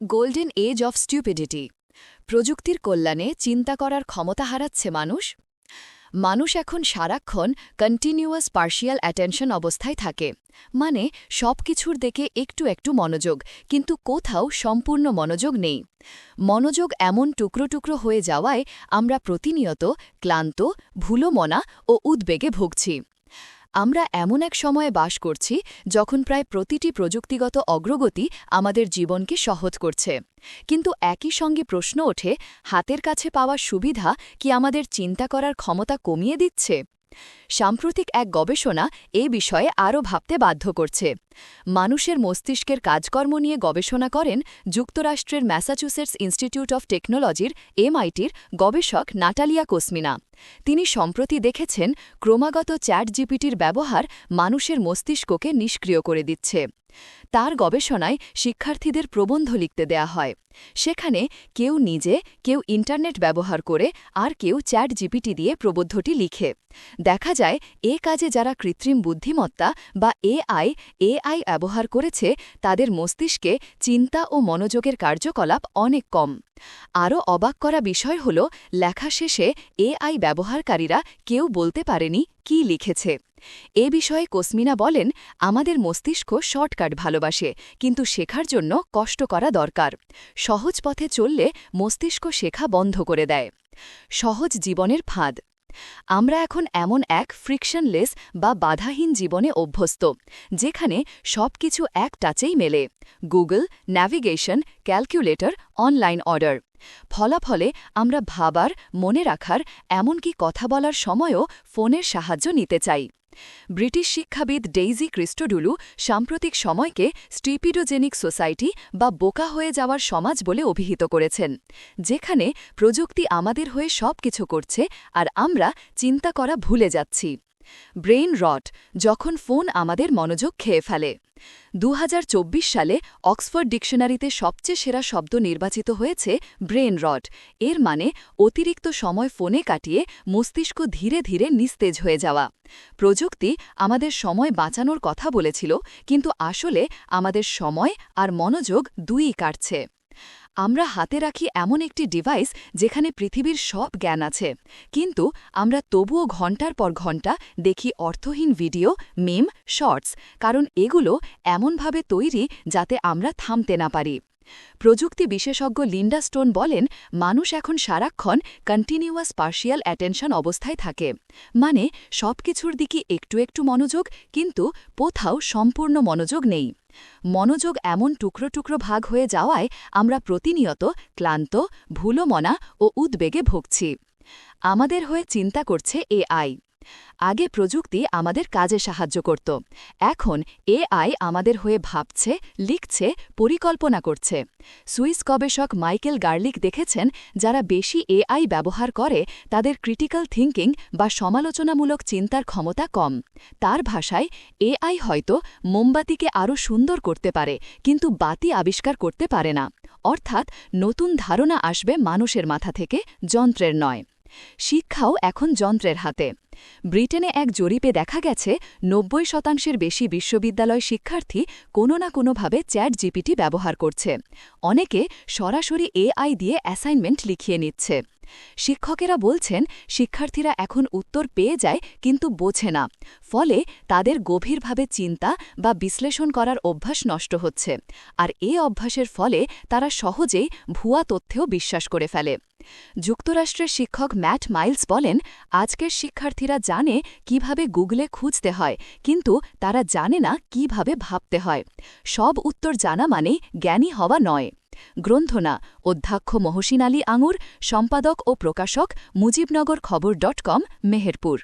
Golden age of স্টিউপিডিটি প্রযুক্তির কল্যাণে চিন্তা করার ক্ষমতা হারাচ্ছে মানুষ। মানুষ এখন সারাক্ষণ কন্টিনিউয়াস পার্শিয়াল অ্যাটেনশন অবস্থায় থাকে। মানে সব কিছুর দিকে একটু একটু মনোযোগ, কিন্তু কোথাও সম্পূর্ণ মনোযোগ নেই। মনোযোগ এমন টুকরো টুকরো হয়ে যাওয়ায় আমরা প্রতিনিয়ত ক্লান্ত, ভুলোমনা ও উদ্বেগে ভুগছি। আমরা এমন এক সময়ে বাস করছি যখন প্রায় প্রতিটি প্রযুক্তিগত অগ্রগতি আমাদের জীবনকে সহজ করছে। কিন্তু একই সঙ্গে প্রশ্ন ওঠে, হাতের কাছে পাওয়া সুবিধা কি আমাদের চিন্তা করার ক্ষমতা কমিয়ে দিচ্ছে? সাম্প্রতিক এক গবেষণা এ বিষয়ে আরও ভাবতে বাধ্য করছে। মানুষের মস্তিষ্কের কাজকর্ম নিয়ে গবেষণা করেন যুক্তরাষ্ট্রের ম্যাসাচুসেটস ইনস্টিটিউট অফ টেকনোলজির এমআইটির গবেষক নাটালিয়া কোসমিনা। তিনি সম্প্রতি দেখেছেন, ক্রমাগত চ্যাট জিপিটির ব্যবহার মানুষের মস্তিষ্ককে নিষ্ক্রিয় করে দিচ্ছে। তার গবেষণায় শিক্ষার্থীদের প্রবন্ধ লিখতে দেয়া হয়। সেখানে কেউ নিজে, কেউ ইন্টারনেট ব্যবহার করে, আর কেউ চ্যাট জিপিটি দিয়ে প্রবন্ধটি লিখে। দেখা যায়, এ কাজে যারা কৃত্রিম বুদ্ধিমত্তা বা এআই এআই ব্যবহার করেছে, তাদের মস্তিষ্কে চিন্তা ও মনোযোগের কার্যকলাপ অনেক কম। আরও অবাক করা বিষয় হল, লেখা শেষে এআই ব্যবহারকারীরা কেউ বলতে পারেনি কি লিখেছে। এ বিষয়ে কোসমিনা বলেন, আমাদের মস্তিষ্ক শর্টকাট ভালোবাসে, কিন্তু শেখার জন্য কষ্ট করা দরকার। সহজ পথে চললে মস্তিষ্ক শেখা বন্ধ করে দেয়। সহজ জীবনের ফাঁদ। আমরা এখন এমন এক ফ্রিকশনলেস বা বাধাহীন জীবনে অভ্যস্ত, যেখানে সব কিছু এক টাচেই মেলে। Google, navigation, calculator, online order. ফলাফলে আমরা ভাবার, মনে রাখার, এমনকি কথা বলার সময়ও ফোনের সাহায্য নিতে চাই। ব্রিটিশ শিক্ষাবিদ ডেইজি ক্রিস্টোডুলু সাম্প্রতিক সময়কে স্টিপিডোজেনিক সোসাইটি বা বোকা হয়ে যাওয়ার সমাজ বলে অভিহিত করেছেন, যেখানে প্রযুক্তি আমাদের হয়ে সব কিছু করছে আর আমরা চিন্তা করা ভুলে যাচ্ছি। ব্রেইন রট, যখন ফোন আমাদের মনোযোগ খেয়ে ফেলে। দু হাজার চব্বিশ সালে অক্সফোর্ড ডিকশনারিতে সবচেয়ে সেরা শব্দ নির্বাচিত হয়েছে ব্রেন রড। এর মানে অতিরিক্ত সময় ফোনে কাটিয়ে মস্তিষ্ক ধীরে ধীরে নিস্তেজ হয়ে যাওয়া। প্রযুক্তি আমাদের সময় বাঁচানোর কথা বলেছিল, কিন্তু আসলে আমাদের সময় আর মনোযোগ দুই কাটছে। আমরা হাতে রাখি এমন একটি ডিভাইস যেখানে পৃথিবীর সব জ্ঞান আছে। কিন্তু আমরা তবুও ঘণ্টার পর ঘণ্টা দেখি অর্থহীন ভিডিও মিম শর্টস কারণ এগুলো এমনভাবে তৈরি যাতে আমরা থামতে না পারি। প্রযুক্তি বিশেষজ্ঞ লিন্ডা স্টোন বলেন, মানুষ এখন সারাক্ষণ কন্টিনিউয়াস পার্শিয়াল অ্যাটেনশন অবস্থায় থাকে। মানে সব কিছুর দিকে একটু একটু মনোযোগ, কিন্তু কোথাও সম্পূর্ণ মনোযোগ নেই। মনোযোগ এমন টুকরো টুকরো ভাগ হয়ে যাওয়ায় আমরা প্রতিনিয়ত ক্লান্ত, ভুলোমনা ও উদ্বেগে ভুগছি। আমাদের হয়ে চিন্তা করছে এআই আগে প্রযুক্তি আমাদের কাজে সাহায্য করত। এখন এআই আমাদের হয়ে ভাবছে, লিখছে, পরিকল্পনা করছে। সুইস গবেষক মাইকেল গার্লিক দেখেছেন, যারা বেশি এআই ব্যবহার করে, তাদের ক্রিটিক্যাল থিঙ্কিং বা সমালোচনামূলক চিন্তার ক্ষমতা কম। তার ভাষায়, এআই হয়তো মোমবাতিকে আরও সুন্দর করতে পারে, কিন্তু বাতি আবিষ্কার করতে পারে না। অর্থাৎ নতুন ধারণা আসবে মানুষের মাথা থেকে, যন্ত্রের নয়। শিক্ষাও এখন যন্ত্রের হাতে। ব্রিটেনে এক জরিপে দেখা গেছে, নব্বই শতাংশের বেশি বিশ্ববিদ্যালয় শিক্ষার্থী কোনো না কোনোভাবে চ্যাট জিপিটি ব্যবহার করছে। অনেকে সরাসরি এআই দিয়ে অ্যাসাইনমেন্ট লিখিয়ে নিচ্ছে। শিক্ষকেরা বলছেন, শিক্ষার্থীরা এখন উত্তর পেয়ে যায় কিন্তু বোঝে না। ফলে তাদের গভীরভাবে চিন্তা বা বিশ্লেষণ করার অভ্যাস নষ্ট হচ্ছে। আর এ অভ্যাসের ফলে তারা সহজেই ভুয়া তথ্যেও বিশ্বাস করে ফেলে। যুক্তরাষ্ট্রের শিক্ষক ম্যাট মাইলস বলেন, আজকের শিক্ষার্থীরা জানে কীভাবে গুগলে খুঁজতে হয়, কিন্তু তারা জানে না কীভাবে ভাবতে হয়। সব উত্তর জানা মানে জ্ঞানী হওয়া নয়। গ্রন্থনা, অধ্যক্ষ মহসিন আলী আঙুর, সম্পাদক ও প্রকাশক মুজিবনগর খবর ডট কম, মেহেরপুর।